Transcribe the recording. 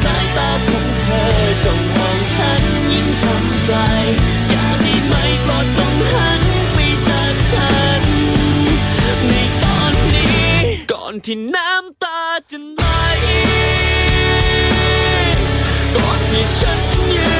สายตาของเธอจงมองฉันยิ้มช้ำใจ อยากได้ไหมโปรดจงหันไปจากฉัน ในตอนนี้ ก่อนที่น้ำตาจะไหลก่อนที่ฉันยืน